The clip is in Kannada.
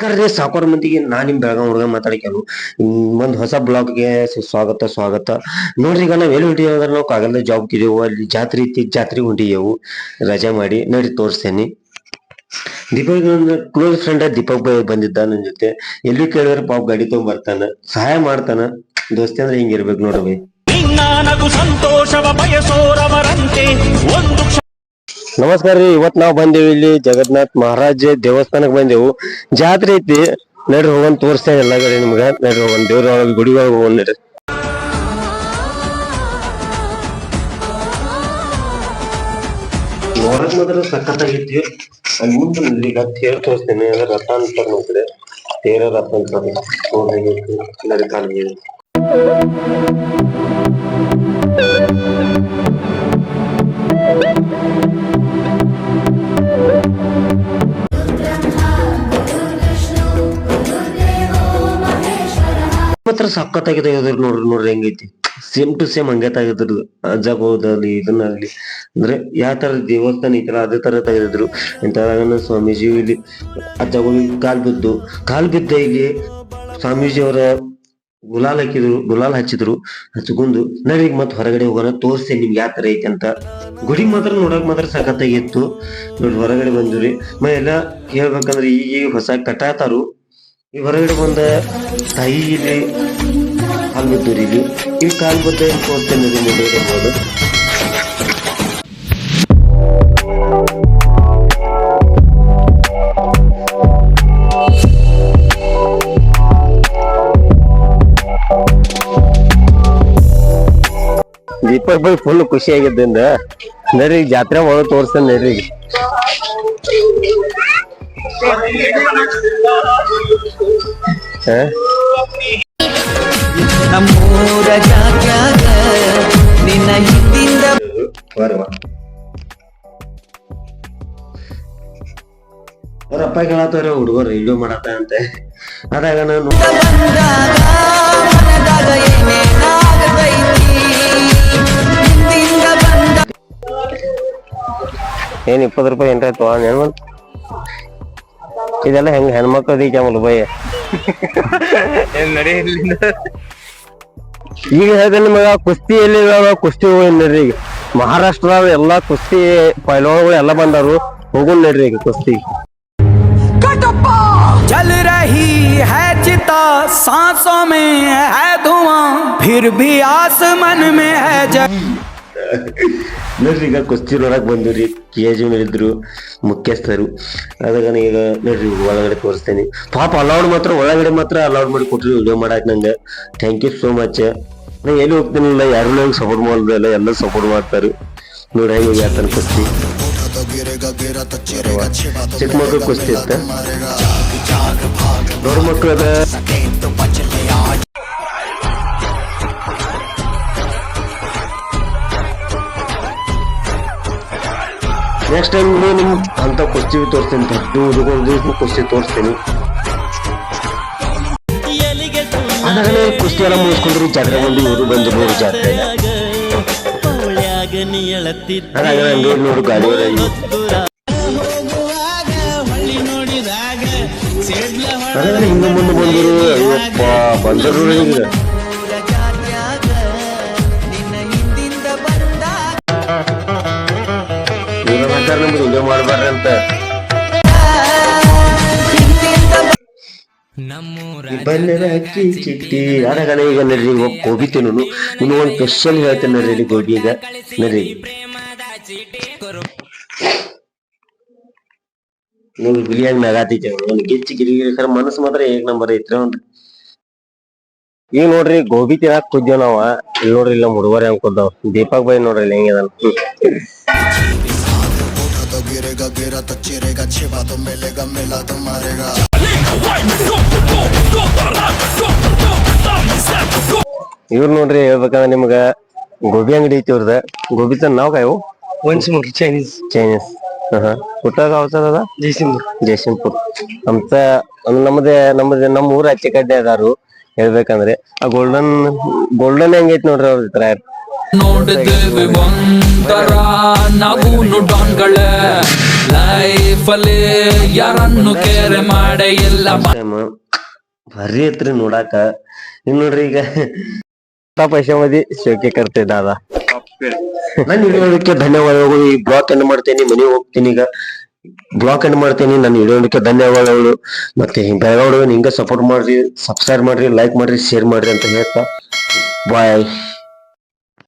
ನಮಸ್ಕಾರ ಸಾಕೋರ್ ಮಂದಿಗೆ ನಾ ನಿಮ್ ಬೆಳಗಾವ್ ಹುಡುಗ ಮಾತಾಡಿಕೆನು ಒಂದ್ ಹೊಸ ಬ್ಲಾಗ್ಗೆ ಸ್ವಾಗತ ಸ್ವಾಗತ. ನೋಡ್ರಿ ಈಗ ನಾವ್ ಎಲ್ಲಿ ಹೊಂಟಿವಿ ಅಂದ್ರೆ ನಾವು ಕಾಗಲ್ದ ಜಾಬ್ ಕಿದೇವು ಅಲ್ಲಿ ಜಾತ್ರೆ ಇತ್ತಿ ಜಾತ್ರೆ ಹೊಂಟಿದೇವು. ರಜಾ ಮಾಡಿ ನೋಡಿ ತೋರಿಸ್ತೇನೆ. ದೀಪಕ್ ನನ್ನ ಕ್ಲೋಸ್ ಫ್ರೆಂಡ್ ದೀಪಕ್ ಬಾಯ್ ಬಂದಿದ್ದ ನನ್ ಜೊತೆ. ಎಲ್ಲಿ ಕೇಳಿದ್ರೆ ಪಾಪ ಗಾಡಿ ತಗೊಂಡ್ ಬರ್ತಾನ ಸಹಾಯ ಮಾಡ್ತಾನ. ದೋಸ್ತಿ ಅಂದ್ರೆ ಹಿಂಗಿರ್ಬೇಕು ನೋಡ್ರಿ. ಸಂತೋಷವ ಬಯಸೋರವರಂತೆ. ಒಂದು ನಮಸ್ಕಾರ ರೀ. ಇವತ್ ನಾವ್ ಬಂದೇವಿ ಇಲ್ಲಿ ಜಗನ್ನಾಥ್ ಮಹಾರಾಜ ದೇವಸ್ಥಾನಕ್ ಬಂದೇವು. ಜಾತ್ರೆ ಐತಿ. ನಡ್ರಿ ಹೋಗನ್ ತೋರಿಸ್ತೇನೆ ಎಲ್ಲಾ ಕಡೆ ನಿಮ್ಗ. ನಡ್ರಿ ಹೋಗನ್. ದೇವ್ರ ಒಳಗ್ ಗುಡಿ ಒಳಗೆ ಹೋಗೋಣ ನಡ್ರಿ ಅಲ್ಲಿ ಮುಂದೆ ನೋಡ್ರಿ. ಈಗ ತೇರ್ ತೋರಿಸ್ತೇನೆ. ಅಂದ್ರೆ ರಥ ಅಂತಾರ ನಮ್ ತೇರ ರಥ ಅಂತಾರೆ ನೋಡ್ರಿ. ನಡ್ರಿ. ಕಾಲಿಗೆ ಮಾತ್ರ ಸಕ್ಕತ್ತಾಗಿ ತೆಗೆದ್ರು ನೋಡ್ರಿ ನೋಡ್ರಿ ಹೆಂಗೈತಿ ಸೇಮ್ ಟು ಸೇಮ್ ಹಂಗೆ ತೆಗೆದ್ರು ಜಗೋದಲ್ಲಿ ಇದನ್ನಾಗ್ಲಿ ಅಂದ್ರೆ ಯಾವ ತರ ದೇವಸ್ಥಾನ ಐತಲ್ಲ, ಅದೇ ತರ ತೆಗೆದಿದ್ರು. ಇಂಥದಾಗ ಸ್ವಾಮೀಜಿ ಇಲ್ಲಿ ಅಜ್ಜಗಳು ಕಾಲ್ ಬಿದ್ದು, ಕಾಲ್ ಬಿದ್ದ ಇಲ್ಲಿ ಸ್ವಾಮೀಜಿ ಅವರ ಗುಲಾಲ್ ಹಾಕಿದ್ರು, ಗುಲಾಲ್ ಹಚ್ಚಿದ್ರು, ಹಚ್ಕೊಂಡು ನಾವ್ ಈಗ ಮತ್ತ್ ಹೊರಗಡೆ ಹೋಗೋಣ, ತೋರ್ಸಿ ನಿಮ್ಗೆ ಯಾವ ತರ ಐತಿ ಅಂತ. ಗುಡಿ ಮಾತ್ರ ನೋಡಕ್ ಮಾತ್ರ ಸಖತ್ತಾಗಿತ್ತು ನೋಡ್ರಿ ಹೊರಗಡೆ ಬಂದ್ರಿ ಮ ಎಲ್ಲ ಹೇಳ್ಬೇಕಂದ್ರೆ ಈಗ ಹೊಸ ಕಟ್ಟಾತಾರು. ಈ ಹೊರಗಡೆ ಬಂದ ಅಲ್ಲಿ ಕಾಲ್ ಬದ್ದ ತೋರಿಸ್ತೇನೆ ರೀ ಮುಂದೆ ಬರ್ಬೋದು ದೀಪಕ್ ಬೈ ಫುಲ್ ಖುಷಿ ಆಗಿದ್ದಿಂದ. ನಡ್ರಿ ಜಾತ್ರೆ ಒಳಗೆ ತೋರಿಸ್ತೇನೆ ನಡ್ರಿ ಹಾ? ನಮ್ಮೂರ ಜಾತ್ಯಾಗ ನಿನ್ನ ಹಿಂದಿಂದ ಬರುವ. ಅವ್ರ ಅಪ್ಪ ಕೇಳತ್ತವ್ರೆ ಹುಡುಗರು ವಿಡಿಯೋ ಮಾಡತ್ತ ಅಂತೆ. ಅದಾಗ ನಾನು ಏನ್ ಇಪ್ಪತ್ತು ರೂಪಾಯಿ ಎಂಟಾಯ್ತು ಏನ್ ಬಂತು ಇದೆಲ್ಲ ಹೆಂಗ್ ಹೆಣ್ಮಕ್ಳು ಅದಕ್ಕೆ ಏನ್ ಭಯ ಈಗ ಹೇಳಿದೆ ನಿಮಗ ಕುಸ್ತಿ ಎಲ್ಲಿ ಇದಾವ ಕುಸ್ತಿ ಹೋಗಿ ನಡ್ರಿ ಈಗ ಮಹಾರಾಷ್ಟ್ರದಾಗ ಎಲ್ಲಾ ಕುಸ್ತಿ ಪೈಲ್ವಾನ್ಗಳು ಎಲ್ಲ ಬಂದಾರು ಹೋಗುನ್ ನಡ್ರಿ ಈಗ ಕುಸ್ತಿ जल रही है चिता सांसों में है धुआं फिर भी आसमान में है जग ನೋಡ್ರಿ ಈಗ ಕುಸ್ತಿ ನೋಡಕ್ ಬಂದ್ರಿ ಕೆ ಜಿ ಇದ್ರು, ಮುಖ್ಯಸ್ಥರು. ಅದಾಗ ಈಗ ನೋಡ್ರಿ ಒಳಗಡೆ ತೋರಿಸ್ತೇನೆ. ಪಾಪ ಅಲೌಡ್ ಮಾತ್ರ, ಒಳಗಡೆ ಮಾತ್ರ ಅಲೌಡ್ ಮಾಡಿ ಕೊಟ್ರಿ ವಿಡಿಯೋ ಮಾಡಕ್ ನಂಗೆ. ಥ್ಯಾಂಕ್ ಯು ಸೋ ಮಚ್ ನಾ ಎಲ್ಲಿ ಹೋಗ್ತೀನಿಲ್ಲ ಯಾರು ನಂಗೆ ಸಪೋರ್ಟ್ ಮಾಡೋದಿಲ್ಲ ಎಲ್ಲ ಸಪೋರ್ಟ್ ಮಾಡ್ತಾರೆ. ನೋಡಿ ಹೆಂಗೆ ಯಾತನ ಕುಸ್ತಿ ಚಿಕ್ಕ ಮಕ್ಳು ಕುಸ್ತಿ ಇತ್ತ? ದೊಡ್ಡ ಮಕ್ಳು ನೆಕ್ಸ್ಟ್ ಟೈಮ್ ನಿಮ್ ಅಂತ ಕುಸ್ತಿ ತೋರಿಸ್ತೀನಿ ದೊಡ್ಡ ಹುಡುಗರು ಕುಸ್ತಿ ತೋರಿಸ್ತೀನಿ. ಅದಾಗಲೇ ಕುಸ್ತಿ ಎಲ್ಲ ಮುಗಿಸ್ಕೊಂಡ್ರಿ ಜಾತ್ರೆ ಬಂದು ಇವರು ಬಂದು ನೋಡಿ ಜಾತ್ರೆ. ಅದಾಗ ಹಂಗೆ ನೋಡು ಗಾಡಿ ಅದಾಗ ಹಿಂದೆ ಮುಂದೆ ಬಂದರು, ಅಯ್ಯಪ್ಪ ಬಂದರು ಈಗ ಹಾಕಾರ ನಮ್ಗೆ ಹಿಂಗೆ ಮಾಡ್ಬಾರ್ರಿ ಅಂತ. ಅಕ್ಕಿ ಚಿಟ್ಟಿ ಅದಾಗ ಈಗ ನಡ್ರಿ ಗೋಬಿ ತಿನ್ನು ಇನ್ನು ಒಂದು ಸ್ಪೆಷಲ್ ಹೇಳ್ತೇನೆ ನಡ್ರಿ ಇಲ್ಲಿ ಗೋಬಿ ಈಗ. ನಡ್ರಿ. ನಿಮ್ಗೆ ಬಿರಿಯಾನಿ ನಗಾತೈತೆ ಒಂದು ಗಿಚ್ಚಿ ಗಿರಿಗಿರಿ ಸರ್, ಮನಸ್ಸು ಮಾತ್ರ ಏಕ್ ನಂಬರ್ ಐತ್ರಿ ಒಂದು ಈಗ ನೋಡ್ರಿ, ಗೋಬಿ ತಿನ್ನಾಕ್ ಕುದ್ದೇವ್ ನಾವ. ಇಲ್ಲಿ ನೋಡ್ರಿ, ಇಲ್ಲ ಹುಡುಗರ ಅನ್ಕೊದ್ದಾವ್ ಕುದ್ದಾವ್ ದೀಪಕ್ ಬೈ ನೋಡ್ರಿ ಇಲ್ಲಿ ಹೆಂಗಿದಾನ ಇವ್ರು ನೋಡ್ರಿ ಹೇಳ್ಬೇಕಂದ್ರ ನಿಮ್ಗ ಗೋಬಿ ಅಂಗಡಿ ಐತಿ ಇವ್ರದ ಗೋಬಿ ತನ್ ನಾವ್ ಕಾಯವು वंशमुखी चायनीज ಚೈನೀಸ್ कुठं गावचा दादा जयसिंगपूर ಜಯಸಿಂಗ್ಪುರ್ ಆಮಚ ನಮ್ಮದೇ ನಮ್ಮದೇ ನಮ್ಮ ಊರ ಆಚೆ ಕಡೆ ಅದಾರು ಹೇಳ್ಬೇಕಂದ್ರೆ ಆ ಗೋಲ್ಡನ್ ಗೋಲ್ಡನ್ ಹೆಂಗೈತಿ ನೋಡ್ರಿ ಅವ್ರ ಹತ್ರ ನೋಡಿದ್ದೇವೆ ಒಂದರ ನಾವು ಡಾನ್ಗಳ ಅಲ್ಲಿ ಯಾರನ್ನು ಕೇರೆ ಮಾಡೇ ಐತ್ರಿ ನೋಡಾಕ. ಇನ್ ನೋಡ್ರಿ ಈಗ ಪೈಸೆ ಮದಿ ಶೋಕೆ ಕರ್ತೆ ದಾದಾ ನಾನು ಧನ್ಯವಾದಗಳು. ಈ ಬ್ಲಾಕ್ ಅನ್ನು ಮಾಡ್ತೇನೆ ಮನೆ ಹೋಗ್ತೀನಿ ಈಗ. ಬ್ಲಾಕ್ ಅನ್ನು ಮಾಡ್ತೇನೆ, ನಾನು ಹಿಡಿಯೋದಕ್ಕೆ ಧನ್ಯವಾದಗಳು. ಮತ್ತೆ ಬೆಳಗಾವಿ ಹಿಂಗ ಸಪೋರ್ಟ್ ಮಾಡ್ರಿ ಸಬ್ಸ್ಕ್ರೈಬ್ ಮಾಡ್ರಿ ಲೈಕ್ ಮಾಡ್ರಿ ಶೇರ್ ಮಾಡ್ರಿ ಅಂತ ಹೇಳ್ತಾ. ಬಾಯ್